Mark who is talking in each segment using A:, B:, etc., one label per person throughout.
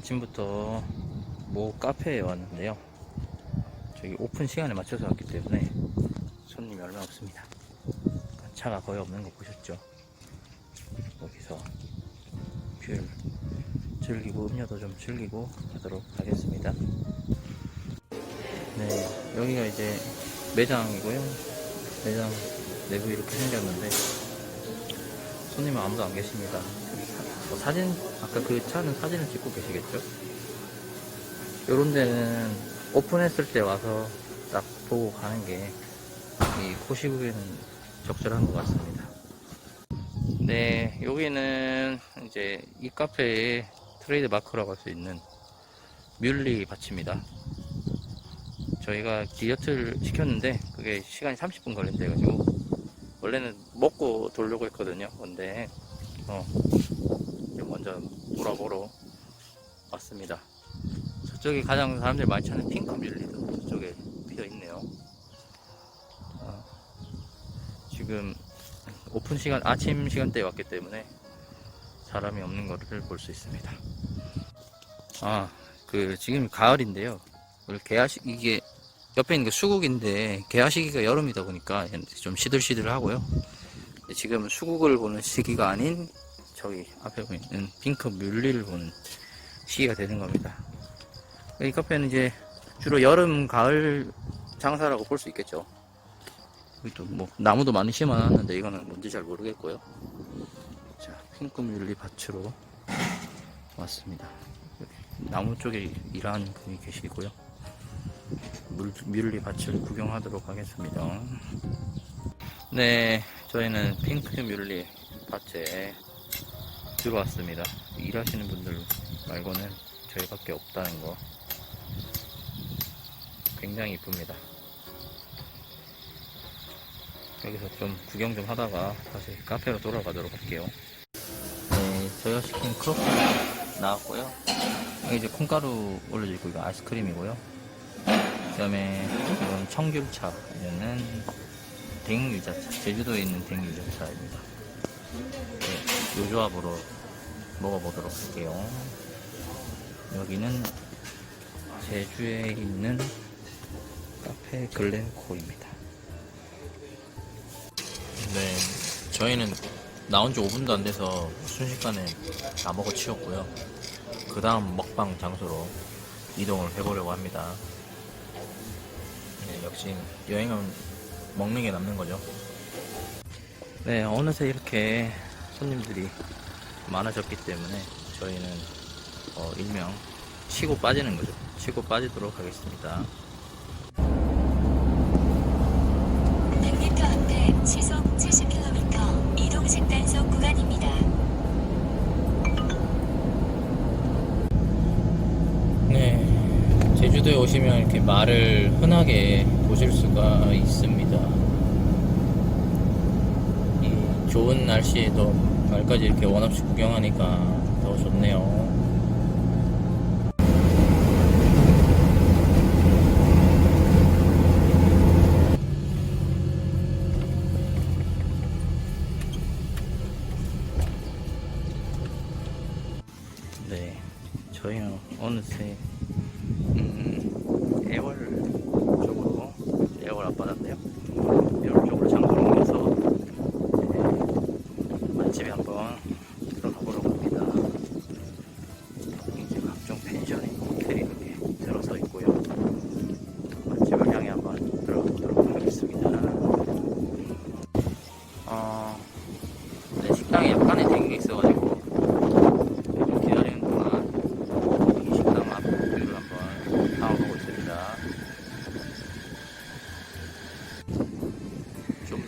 A: 아침부터 모 카페에 왔는데요. 저기 오픈 시간에 맞춰서 왔기 때문에 손님이 얼마 없습니다. 차가 거의 없는 거 보셨죠? 여기서 뷰를 즐기고 음료도 좀 즐기고 하도록 하겠습니다. 네, 여기가 이제 매장이고요. 매장 내부 이렇게 생겼는데 손님은 아무도 안 계십니다. 뭐 사진 아까 그 차는 사진을 찍고 계시겠죠? 요런 데는 오픈했을 때 와서 딱 보고 가는 게 이 코시국에는 적절한 것 같습니다. 네, 여기는 이제 이 카페의 트레이드 마크라고 할 수 있는 뮬리 밭입니다. 저희가 디저트를 시켰는데 그게 시간이 30분 걸린대가지고 원래는 먹고 돌려고 했거든요. 근데 어, 먼저 돌아보러 왔습니다. 저쪽에 가장 사람들이 많이 찾는 핑크 뮬리도 저쪽에 피어 있네요. 어, 지금 오픈 시간 아침 시간대에 왔기 때문에 사람이 없는 것을 볼 수 있습니다. 아, 그 지금 가을인데요. 오늘 개화식 이게 옆에 있는 게 수국인데 개화 시기가 여름이다 보니까 좀 시들시들하고요. 지금 수국을 보는 시기가 아닌 저기 앞에 보이는 핑크 뮬리를 보는 시기가 되는 겁니다. 이 카페는 이제 주로 여름, 가을 장사라고 볼 수 있겠죠. 여기 또뭐 나무도 많이 심어놨는데 이거는 뭔지 잘 모르겠고요. 자, 핑크 뮬리 밭으로 왔습니다. 나무 쪽에 일하는 분이 계시고요. 물, 뮬리 밭을 구경하도록 하겠습니다. 네, 저희는 핑크 뮬리 밭에 들어왔습니다. 일하시는 분들 말고는 저희밖에 없다는 거 굉장히 이쁩니다. 여기서 좀 구경 좀 하다가 다시 카페로 돌아가도록 할게요. 네, 저희가 시킨 커피 나왔고요. 이게 이제 콩가루 올려져 있고 이거 아이스크림이고요. 그 다음에 이건 청귤차, 이거는 댕유자차, 제주도에 있는 댕유자차입니다. 네, 요 조합으로 먹어보도록 할게요. 여기는 제주에 있는 카페 글렌코입니다. 네, 저희는 나온 지 5분도 안 돼서 순식간에 다 먹어 치웠고요. 그 다음 먹방 장소로 이동을 해보려고 합니다. 네, 역시 여행은 먹는 게 남는 거죠. 네, 어느새 이렇게 손님들이 많아졌기 때문에 저희는 어, 일명 치고 빠지는 거죠. 치고 빠지도록 하겠습니다.
B: 100m 앞에 시속 70km 이동 색단속 구간입니다.
A: 네, 제주도에 오시면 이렇게 말을 흔하게 보실 수가 있습니다. 이 좋은 날씨에도 말까지 이렇게 원 없이 구경하니까 더 좋네요. 네, 저희는 어느새 음, 애월 쪽으로 애월 앞바다인데요.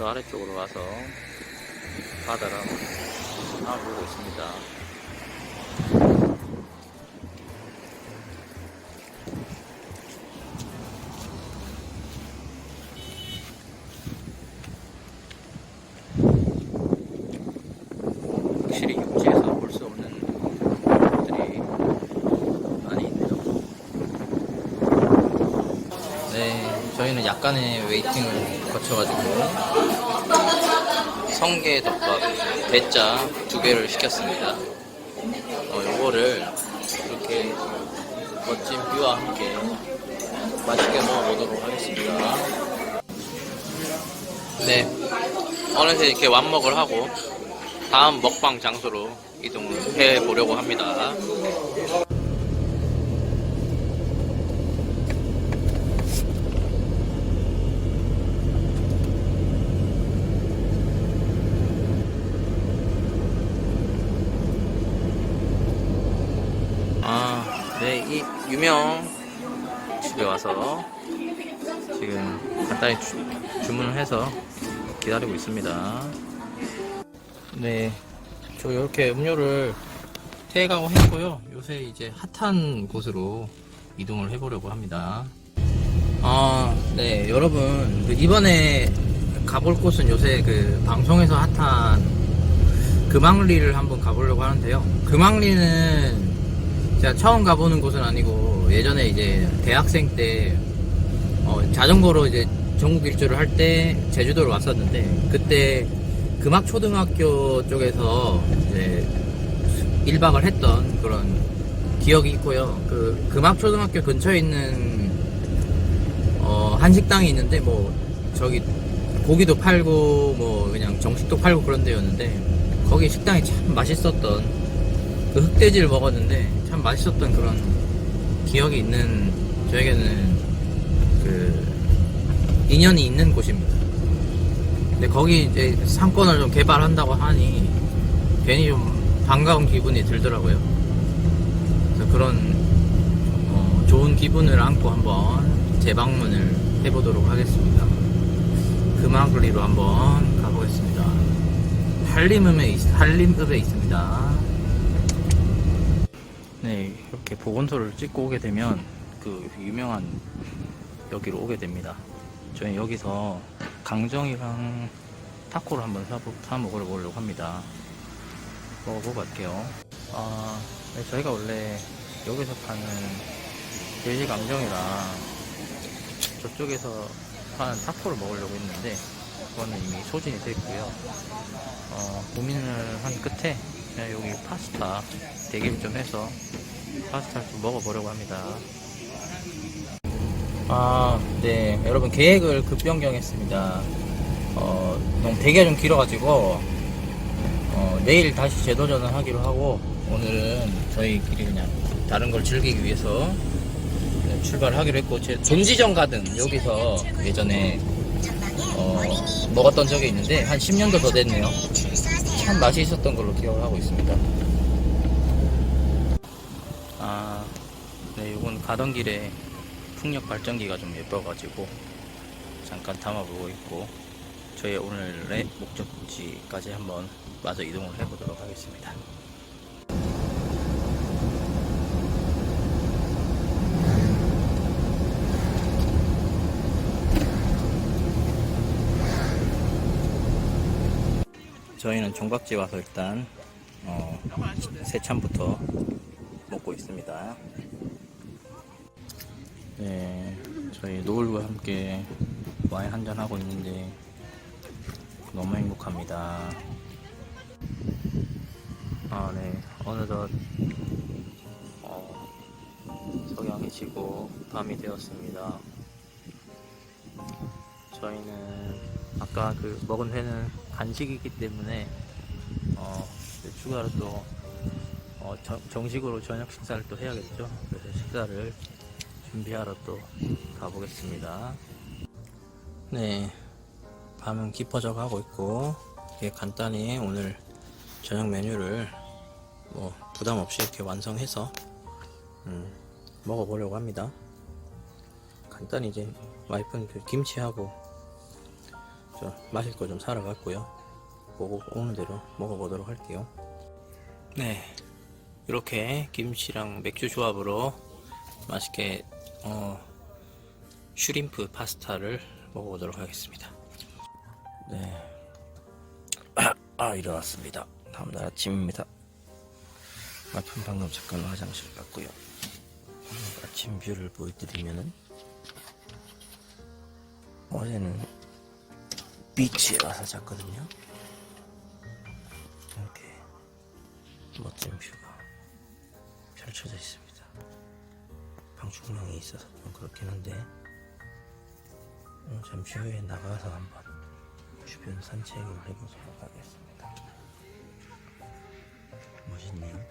A: 더 아래쪽으로 가서 한번 담아보고 있습니다. 확실히 육지에서 볼 수 없는 것들이 많이 있네요. 네, 저희는 약간의 웨이팅을 거쳐가지고 성게 덮밥 대짜 두 개를 시켰습니다. 어, 요거를 이렇게 고기와 함께 맛있게 먹어보도록 하겠습니다. 네, 어느새 이렇게 완먹을 하고 다음 먹방 장소로 이동을 해 보려고 합니다. 아, 네, 이 유 명 집에 와서 지금 간단히 주, 주문을 해서 기다리고 있습니다. 네, 저 이렇게 음료를 테이크아웃 했고요. 요새 이제 핫한 곳으로 이동을 해보려고 합니다. 아, 네, 여러분 그 이번에 가볼 곳은 요새 그 방송에서 핫한 금왕리를 한번 가보려고 하는데요. 금왕리는 제가 처음 가보는 곳은 아니고 예전에 이제 대학생 때 어, 자전거로 이제 전국 일주를 할 때 제주도를 왔었는데 그때 금학초등학교 쪽에서 이제 1박을 했던 그런 기억이 있고요. 그 금학초등학교 근처에 있는 어, 한식당이 있는데 뭐 저기 고기도 팔고 뭐 그냥 정식도 팔고 그런 데였는데 거기 식당이 참 맛있었던 그 흑돼지를 먹었는데 참 맛있었던 그런 기억이 있는 저에게는 그 인연이 있는 곳입니다. 근데 거기 이제 상권을 좀 개발한다고 하니 괜히 좀 반가운 기분이 들더라고요. 그래서 그런 어, 좋은 기분을 안고 한번 재방문을 해보도록 하겠습니다. 금화글리로 한번 가보겠습니다. 한림읍에, 있, 한림읍에 있습니다. 네, 이렇게 보건소를 찍고 오게 되면 그 유명한 여기로 오게 됩니다. 저희 여기서 강정이랑 타코를 한번 사, 사 먹어보려고 합니다. 먹어보고 갈게요. 아, 네, 저희가 원래 여기서 파는 돼지 강정이랑 저쪽에서 파는 타코를 먹으려고 했는데 그거는 이미 소진이 됐고요. 어, 고민을 한 끝에 여기 파스타 대기를 좀 해서 파스타를 좀 먹어보려고 합니다. 아, 네. 여러분, 계획을 급변경했습니다. 어, 너무 대기가 좀 길어가지고, 어, 내일 다시 재도전을 하기로 하고, 오늘은 저희끼리 그냥 다른 걸 즐기기 위해서 네, 출발하기로 했고, 제 존지정 가든 여기서 예전에, 어, 먹었던 적이 있는데, 한 10년도 더 됐네요. 참 맛이 있었던 걸로 기억을 하고 있습니다. 아, 네, 이건 가던 길에 풍력 발전기가 좀 예뻐가지고 잠깐 담아보고 있고 저희 오늘의 목적지까지 한번 마저 이동을 해보도록 하겠습니다. 저희는 종각지 와서 일단 어, 새참부터 먹고 있습니다. 네, 저희 노을과 함께 와인 한잔 하고 있는데 너무 행복합니다. 아, 네, 어느덧 어, 석양이 지고 밤이 되었습니다. 저희는 아까 그 먹은 회는 간식이기 때문에 어, 추가로 또 어, 정- 정식으로 저녁 식사를 또 해야겠죠. 그래서 식사를 준비하러 또 가보겠습니다. 네, 밤은 깊어져 가고 있고, 이렇게 간단히 오늘 저녁 메뉴를 뭐 부담 없이 이렇게 완성해서 음, 먹어보려고 합니다. 간단히 이제 와이프는 그 김치하고 저 마실 거 좀 사러 갔고요. 보고 오는 대로 먹어보도록 할게요. 네, 이렇게 김치랑 맥주 조합으로 맛있게 어, 슈림프 파스타를 먹어보도록 하겠습니다. 네. 아, 일어났습니다. 다음날 아침입니다. 아픈 방금 잠깐 화장실 갔고요. 아침 뷰를 보여드리면은 어제는 비치에 와서 잤거든요. 이렇게 멋진 뷰가 펼쳐져 있습니다. 방충망이 있어서 좀 그렇긴 한데 어, 잠시 후에 나가서 한번 주변 산책을 해보도록 하겠습니다. 멋있네요.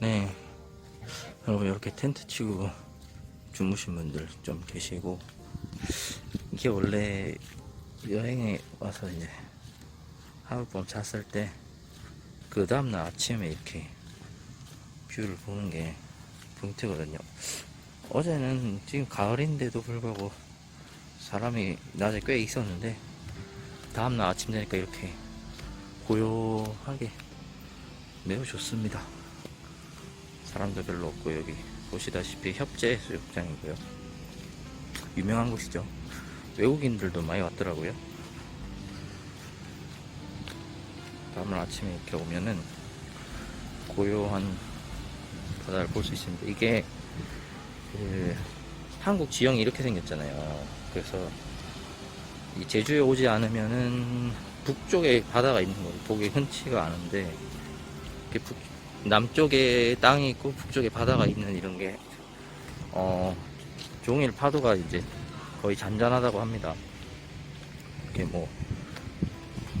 A: 네, 여러분 이렇게 텐트 치고 주무신 분들 좀 계시고 이게 원래 여행에 와서 이제 하룻밤 잤을 때 그 다음날 아침에 이렇게 뷰를 보는 게 포인트거든요. 어제는 지금 가을인데도 불구하고 사람이 낮에 꽤 있었는데 다음날 아침 되니까 이렇게 고요하게 매우 좋습니다. 사람도 별로 없고 여기 보시다시피 협재 수욕장이고요. 유명한 곳이죠. 외국인들도 많이 왔더라고요. 다음날 아침에 이렇게 오면은 고요한 바다를 볼 수 있습니다. 이게 그 한국 지형이 이렇게 생겼잖아요. 그래서 이 제주에 오지 않으면은 북쪽에 바다가 있는 거 보기 흔치가 않은데 북, 남쪽에 땅이 있고 북쪽에 바다가 있는 이런 게 어, 종일 파도가 이제 거의 잔잔하다고 합니다. 이렇게 뭐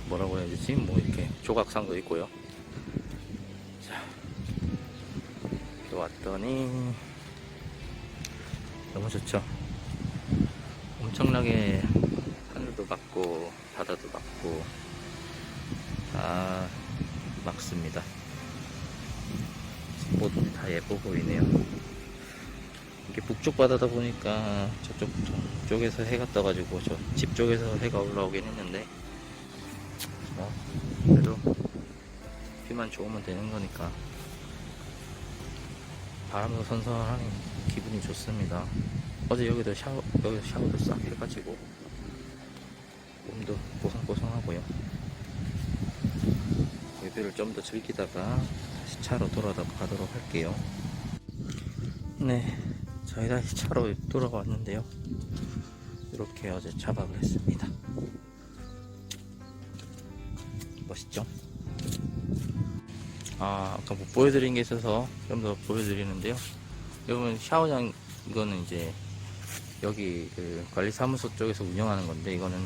A: 뭐라고 해야 되지? 뭐 이렇게 조각상도 있고요. 자, 이렇게 왔더니 너무 좋죠. 엄청나게 하늘도 막고 바다도 막고 다 막습니다. 뭐든 다 예뻐 보이네요. 이게 북쪽 바다다 보니까 저쪽 쪽에서 해가 떠가지고 저 집 쪽에서 해가 올라오긴 했는데 뭐 그래도 뷰만 좋으면 되는 거니까 바람도 선선하니 기분이 좋습니다. 어제 여기도 샤워 여기서 샤워도 싹 해가지고 몸도 뽀송뽀송하고요. 뷰를 좀 더 즐기다가 다시 차로 돌아가도록 할게요. 네, 저희 다시 차로 돌아왔는데요. 이렇게 어제 차박을 했습니다. 멋있죠? 아, 아까 못 보여드린 게 있어서 좀 더 보여드리는데요. 여러분, 샤워장, 이거는 이제 여기 그 관리사무소 쪽에서 운영하는 건데, 이거는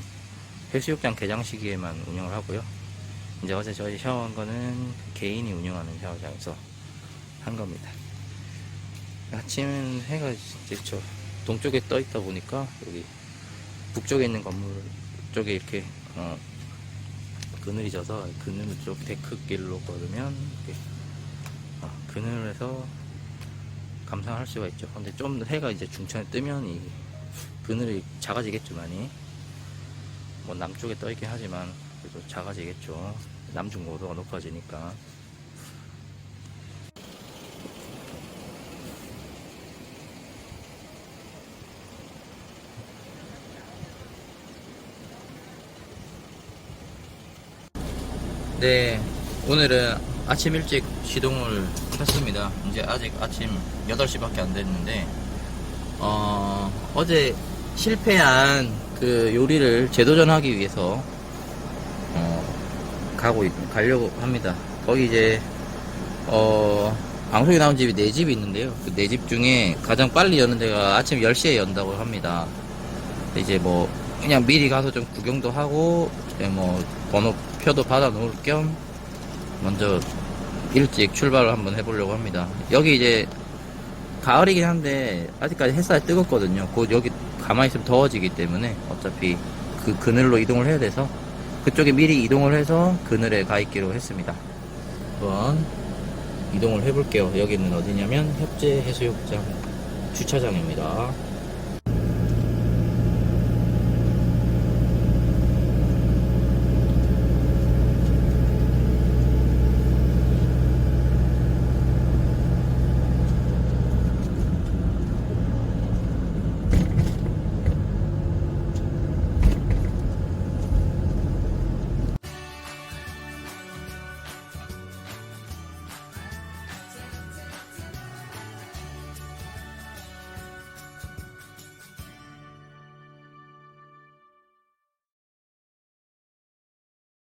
A: 해수욕장 개장 시기에만 운영을 하고요. 이제 어제 저희 샤워한 거는 개인이 운영하는 샤워장에서 한 겁니다. 아침은 해가 이제 저 동쪽에 떠 있다 보니까 여기 북쪽에 있는 건물 쪽에 이렇게 어, 그늘이 져서 그늘 쪽 데크길로 걸으면 어, 그늘에서 감상할 수가 있죠. 근데 좀더 해가 이제 중천에 뜨면 이 그늘이 작아지겠죠 많이. 뭐 남쪽에 떠 있긴 하지만 그래도 작아지겠죠. 남중 고도가 높아지니까. 네, 오늘은 아침 일찍 시동을 켰습니다. 이제 아직 아침 8시밖에 안 됐는데, 어, 어제 실패한 그 요리를 재도전하기 위해서, 어, 가고, 있- 가려고 합니다. 거기 이제, 어, 방송에 나온 집이 네 집이 있는데요. 그 네 집 중에 가장 빨리 여는 데가 아침 10시에 연다고 합니다. 이제 뭐, 그냥 미리 가서 좀 구경도 하고, 뭐, 번호 표도 받아 놓을 겸, 먼저 일찍 출발을 한번 해보려고 합니다. 여기 이제, 가을이긴 한데, 아직까지 햇살이 뜨겁거든요. 곧 여기 가만히 있으면 더워지기 때문에, 어차피 그 그늘로 이동을 해야 돼서, 그쪽에 미리 이동을 해서 그늘에 가 있기로 했습니다. 한번 이동을 해볼게요. 여기는 어디냐면, 협재 해수욕장 주차장입니다.